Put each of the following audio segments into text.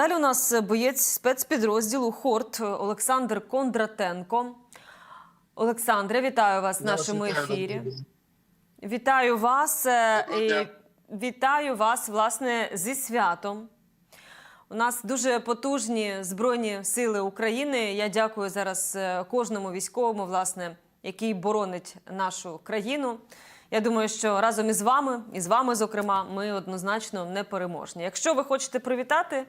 Далі у нас боєць спецпідрозділу Хорт Олександр Кондратенко. Олександре, вітаю вас в нашому ефірі. Вітаю вас е, і вітаю вас власне зі святом. У нас дуже потужні збройні сили України. Я дякую зараз е, кожному військовому, власне, який боронить нашу країну. Я думаю, що разом із вами, і з вами, зокрема, ми однозначно непереможні. Якщо ви хочете привітати е,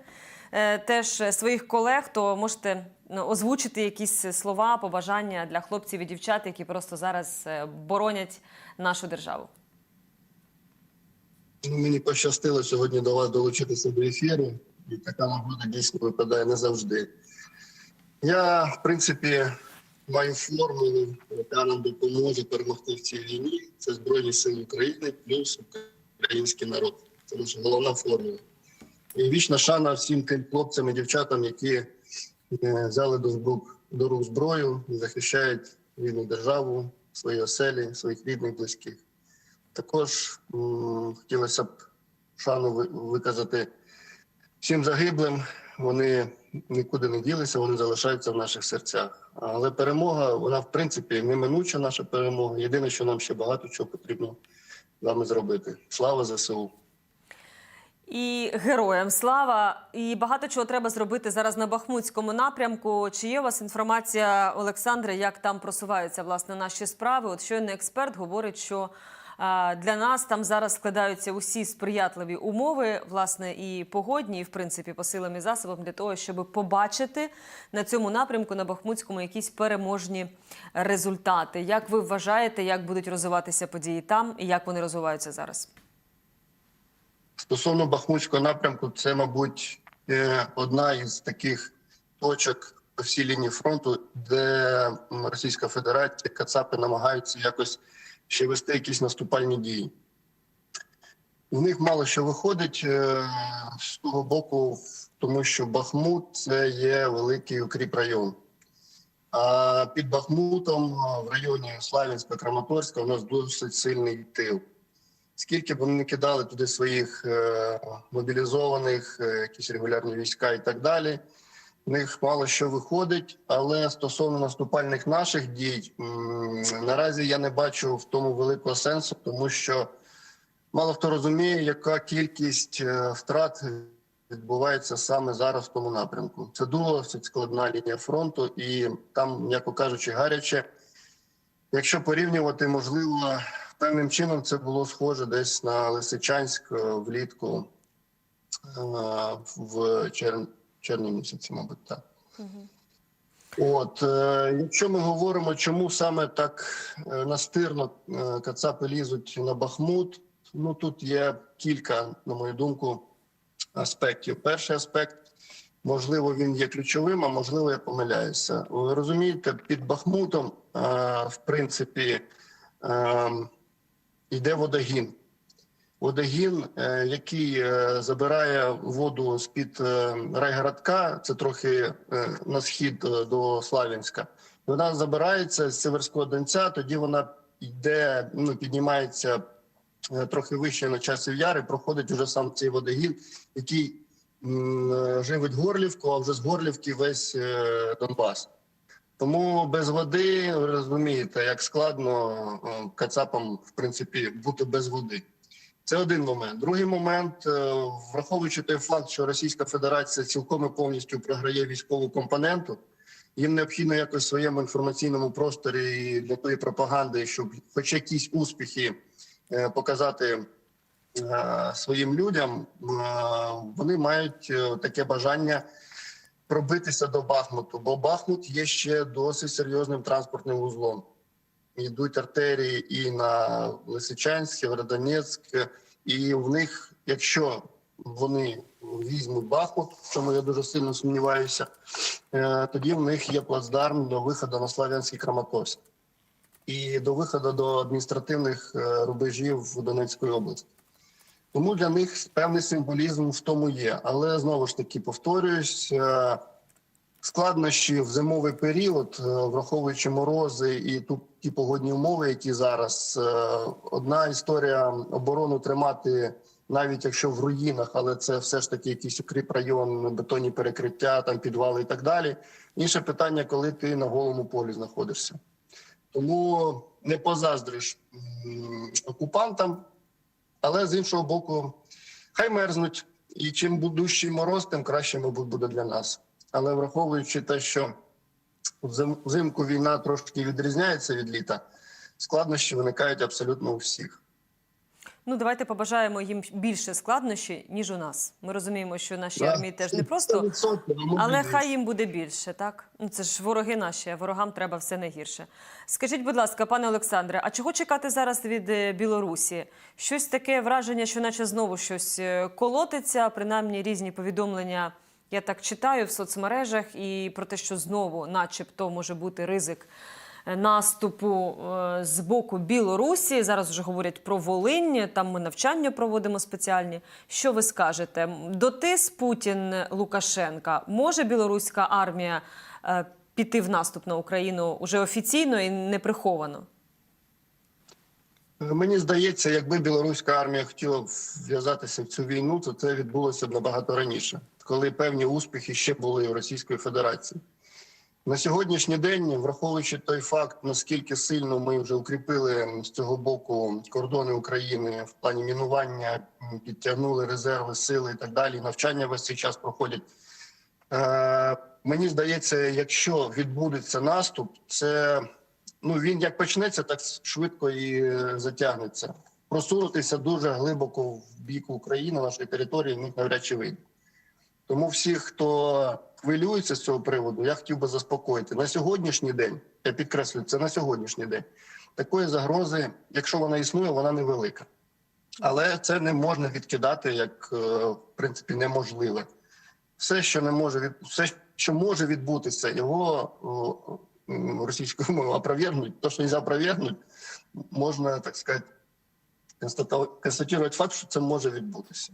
теж своїх колег, то можете ну, озвучити якісь слова, побажання для хлопців і дівчат, які просто зараз е, боронять нашу державу. Ну, мені пощастило сьогодні до вас долучитися до ефіру, і така нагода дійсно випадає не завжди. Я, в принципі, маю формулу, яка нам допоможе перемогти в цій війні. Це Збройні Сили України плюс український народ. Це наша головна формула. І вічна шана всім тим хлопцям і дівчатам, які е, взяли до, рук зброю і захищають рідну державу, свої оселі, своїх рідних, близьких. Також хотілося б шану виказати всім загиблим. Вони нікуди не ділися, вони залишаються в наших серцях. Але перемога, вона в принципі неминуча наша перемога. Єдине, що нам ще багато чого потрібно з вами зробити. Слава ЗСУ! І героям слава! І багато чого треба зробити зараз на Бахмутському напрямку. Чи є у вас інформація, Олександре, як там просуваються власне наші справи? От щойно експерт говорить, що а, для нас там зараз складаються усі сприятливі умови, власне, і погодні, і в принципі по силам і засобам для того, щоб побачити на цьому напрямку на Бахмутському якісь переможні результати. Як ви вважаєте, як будуть розвиватися події там і як вони розвиваються зараз? Стосовно Бахмутського напрямку, це, мабуть, е, одна із таких точок по всій лінії фронту, де Російська Федерація, Кацапи намагаються якось ще вести якісь наступальні дії. В них мало що виходить е, з того боку, тому що Бахмут це є великий укріп район. А під Бахмутом в районі Славянська, Краматорська у нас досить сильний тил. Скільки б вони кидали туди своїх е, мобілізованих, е, якісь регулярні війська і так далі, в них мало що виходить. Але стосовно наступальних наших дій, наразі я не бачу в тому великого сенсу, тому що мало хто розуміє, яка кількість е, втрат відбувається саме зараз в тому напрямку. Це досить складна лінія фронту, і там, м'яко кажучи, гаряче. Якщо порівнювати, можливо, певним чином це було схоже десь на Лисичанськ е, влітку е, в чер... червні місяці, мабуть, так. От е, якщо ми говоримо, чому саме так настирно кацапи лізуть на Бахмут, ну тут є кілька, на мою думку, аспектів. Перший аспект, можливо, він є ключовим, а можливо, я помиляюся. Ви розумієте, під Бахмутом, в принципі, е, йде водогін. Водогін, е, який е, забирає воду з під райгородка, це трохи е, на схід е, до Славянська. Вона забирається з Северського Донця, тоді вона йде, ну піднімається е, трохи вище на часів яри, проходить уже сам цей водогін, який е, живить Горлівку, а вже з Горлівки весь е, Донбас. Тому без води розумієте, як складно е, кацапам в принципі бути без води. Це один момент. Другий момент, е, враховуючи той факт, що Російська Федерація цілком і повністю програє військову компоненту, їм необхідно якось в своєму інформаційному просторі для тої пропаганди, щоб хоч якісь успіхи е, показати своїм людям, вони мають таке бажання пробитися до Бахмуту, бо Бахмут є ще досить серйозним транспортним вузлом. Йдуть артерії і на Лисичанськ, Сєвєродонецьк, і в них, якщо вони візьмуть Бахмут, в чому я дуже сильно сумніваюся, е, тоді в них є плацдарм до виходу на Слав'янський Краматорськ і до виходу до адміністративних е, рубежів Донецької області. Тому для них певний символізм в тому є. Але знову ж таки повторююсь, е, складнощі в зимовий період, е, враховуючи морози і тут ті погодні умови, які зараз е, одна історія оборону тримати навіть якщо в руїнах, але це все ж таки якийсь укріп район, бетонні перекриття, там підвали і так далі. Інше питання, коли ти на голому полі знаходишся. Тому не позаздриш окупантам, але з іншого боку, хай мерзнуть. І чим будущий мороз, тим краще, мабуть, буде для нас. Але враховуючи те, що взимку війна трошки відрізняється від літа, складнощі виникають абсолютно у всіх. Ну, давайте побажаємо їм більше складнощі, ніж у нас. Ми розуміємо, що нашій Да. армії теж не просто, 100%, але хай їм буде більше, так? Ну це ж вороги наші, а ворогам треба все найгірше. Скажіть, будь ласка, пане Олександре, а чого чекати зараз від е, Білорусі? Щось таке враження, що наче знову щось е, колотиться, принаймні різні повідомлення. Я так читаю в соцмережах і про те, що знову, начебто, може бути ризик наступу е, з боку Білорусі. Зараз вже говорять про Волинь. Там ми навчання проводимо спеціальні. Що ви скажете? Дотис Путін Лукашенка може білоруська армія е, піти в наступ на Україну уже офіційно і не приховано? Мені здається, якби білоруська армія хотіла вв'язатися в цю війну, то це відбулося б набагато раніше, коли певні успіхи ще були у Російської Федерації. На сьогоднішній день, враховуючи той факт, наскільки сильно ми вже укріпили з цього боку кордони України в плані мінування, підтягнули резерви, сили і так далі. Навчання весь цей час проходять. Е, мені здається, якщо відбудеться наступ, це ну він як почнеться, так швидко і е, затягнеться. Просунутися дуже глибоко в бік України, нашої території, в них навряд чи вийде. Тому всіх, хто хвилюється з цього приводу, я хотів би заспокоїти на сьогоднішній день. Я підкреслюю, це на сьогоднішній день. Такої загрози, якщо вона існує, вона невелика. Але це не можна відкидати як е, в принципі неможливе. Все, що не може від все, що може відбутися, його російською мовою опровергнуть. То, що не опровергнуть, можна так сказати, констатувати факт, що це може відбутися.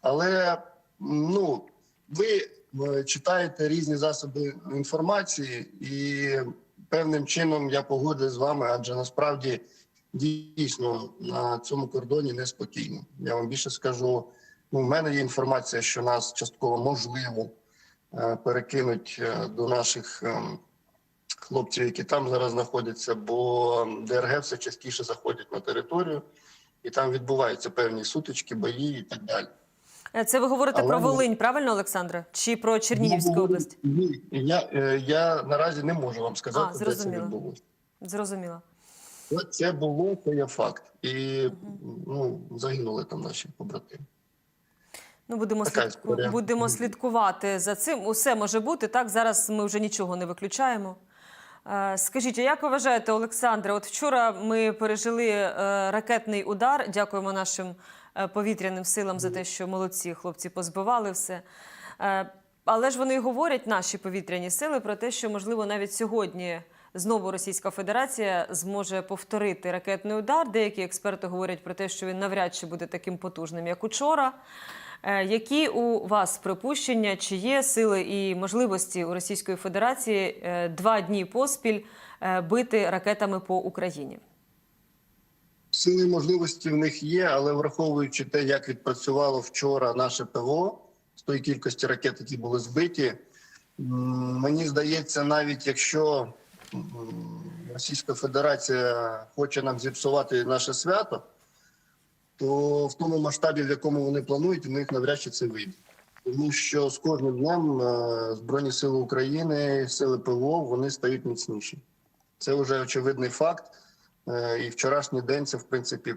Але ну ви читаєте різні засоби інформації, і певним чином я погоджуюсь з вами, адже насправді дійсно на цьому кордоні неспокійно. Я вам більше скажу. Ну, в мене є інформація, що нас частково можливо е, перекинуть е, до наших ем, хлопців, які там зараз знаходяться, бо ДРГ все частіше заходять на територію, і там відбуваються певні сутички, бої і так далі. Е, Це ви говорите Але про ми- Волинь, правильно, Олександре? Чи про Чернігівську область? Ні, я, е, я наразі не можу вам А, сказати, де це відбулося. Зрозуміло. Це було, це є факт. І ну, загинули там наші побратими. Ну, будемо, слідку... будемо слідкувати за цим. Усе може бути. Так, зараз ми вже нічого не виключаємо. Е, Скажіть, а як ви вважаєте, Олександре? От вчора ми пережили ракетний удар. Дякуємо нашим повітряним силам за те, що молодці хлопці позбивали все. Е, Але ж вони говорять, наші повітряні сили, про те, що можливо навіть сьогодні знову Російська Федерація зможе повторити ракетний удар. Деякі експерти говорять про те, що він навряд чи буде таким потужним, як учора. Е, Які у вас припущення, чи є сили і можливості у Російської Федерації е, два дні поспіль е, бити ракетами по Україні? Сили і можливості в них є, але враховуючи те, як відпрацювало вчора наше ПВО з тої кількості ракет, які були збиті, мені здається, навіть якщо Російська Федерація хоче нам зіпсувати наше свято, то в тому масштабі, в якому вони планують, у них навряд чи це вийде. Тому що з кожним днем е, Збройні Сили України, сили ПВО, вони стають міцніші. Це вже очевидний факт. Е, І вчорашній день це в принципі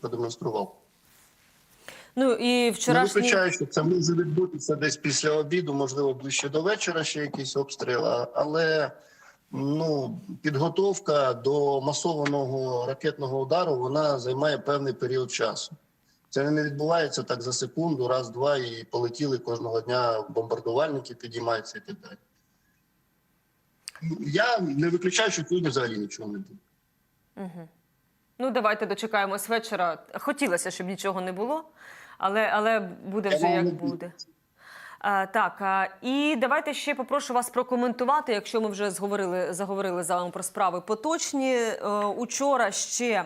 продемонстрував. Ну і Не вчорашній виключаю, що це може відбутися десь після обіду, можливо, ближче до вечора ще якийсь обстріл, але ну, підготовка до масованого ракетного удару вона займає певний період часу. Це не відбувається так за секунду, раз, два, і полетіли кожного дня бомбардувальники, підіймаються і так далі. Я не виключаю, що сьогодні взагалі нічого не буде. Ну, давайте дочекаємось вечора. Хотілося, щоб нічого не було, але, але буде вже як буде. А, так, а, і давайте ще попрошу вас прокоментувати, якщо ми вже зговорили, заговорили з вами про справи поточні. Е, учора ще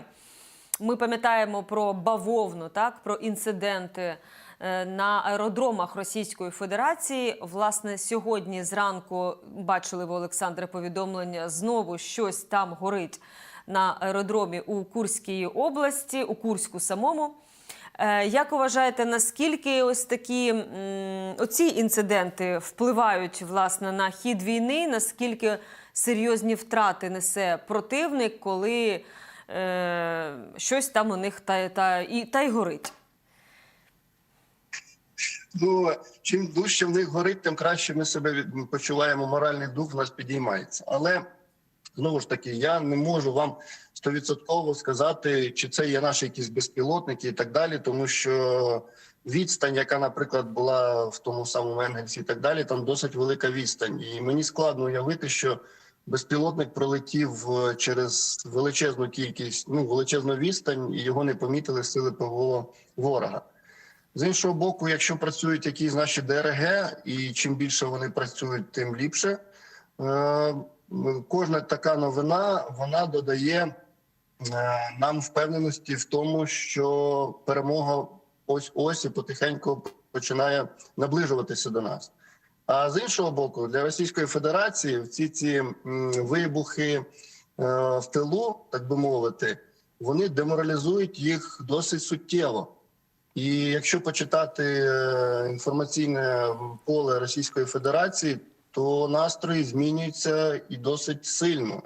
Ми пам'ятаємо про бавовну, так про інциденти е, на аеродромах Російської Федерації. Власне, сьогодні зранку бачили ви Олександре повідомлення. Знову щось там горить на аеродромі у Курській області, у Курську самому. Е, Як вважаєте, наскільки ось такі оці інциденти впливають власне на хід війни? Наскільки серйозні втрати несе противник, коли е, щось там у них та, та, і, та й горить? Ну чим дужче в них горить, тим краще ми себе почуваємо. Моральний дух в нас підіймається. Але знову ж таки, я не можу вам стовідсотково сказати, чи це є наші якісь безпілотники і так далі, тому що відстань, яка, наприклад, була в тому самому Енгельсі і так далі, там досить велика відстань. І мені складно уявити, що безпілотник пролетів е, через величезну кількість, ну величезну відстань, і його не помітили сили ПВО ворога. З іншого боку, якщо працюють якісь наші ДРГ, і чим більше вони працюють, тим ліпше. Кожна така новина вона додає е, нам впевненості в тому, що перемога ось ось і потихеньку починає наближуватися до нас. А з іншого боку, для Російської Федерації ці ці вибухи е, в тилу, так би мовити, вони деморалізують їх досить суттєво. І якщо почитати е, інформаційне поле Російської Федерації, то настрої змінюються і досить сильно.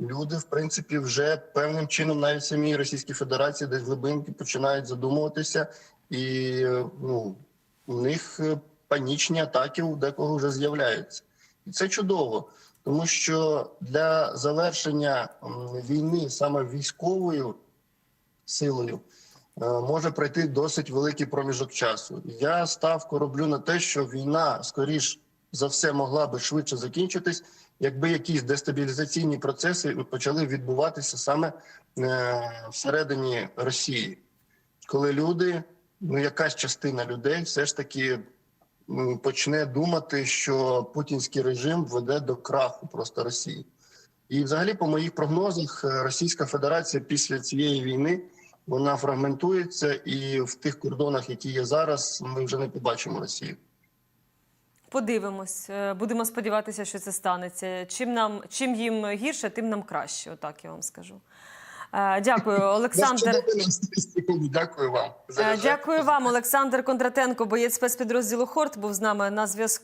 Люди, в принципі, вже певним чином, навіть самі Російській Федерації, десь глибинки починають задумуватися, і ну, у них е, панічні атаки у декого вже з'являються. І це чудово, тому що для завершення війни саме військовою силою е, може пройти досить великий проміжок часу. Я ставку роблю на те, що війна скоріш за все могла би швидше закінчитись, якби якісь дестабілізаційні процеси почали відбуватися саме е, всередині Росії, коли люди, ну якась частина людей, все ж таки почне думати, що путінський режим веде до краху просто Росії. І, взагалі, по моїх прогнозах, е, Російська Федерація після цієї війни вона фрагментується, і в тих кордонах, які є зараз, ми вже не побачимо Росію. Подивимось, Е, будемо сподіватися, що це станеться. Чим нам чим їм гірше, тим нам краще. Отак я вам скажу. Е, Дякую, Олександр. Дякую вам. Е, Дякую вам, Олександр Кондратенко, боєць спецпідрозділу Хорт, був з нами на зв'язку.